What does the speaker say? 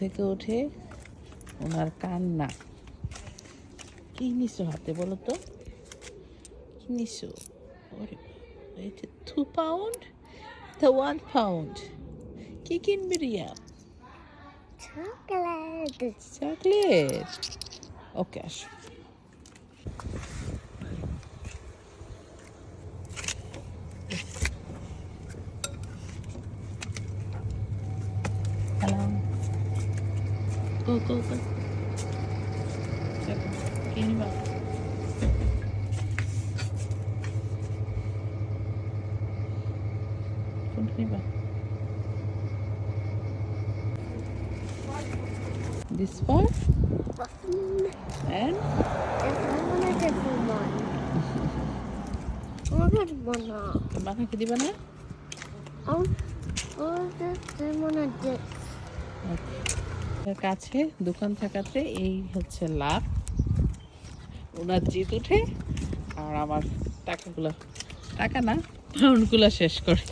থেকে উঠে ওনার কান্না। কি নিছো হাতে বলো তো? কি নিছো? এটা two pound the one pound কি কিনবি রিয়া? Chocolate. চকলেট। ওকে আসো। গো গো গো দেখো কি নিবা কোনটা নিবা This one Muffin. and If I want a different one. I want one now. তোমাকে দিবা না I want I want a dip. ওর কাছে, দোকান থাকাতে এই হচ্ছে লাভ। ওনার জিত উঠে আর আমার টাকাগুলো টাকা না পাউন্ডগুলো শেষ করে।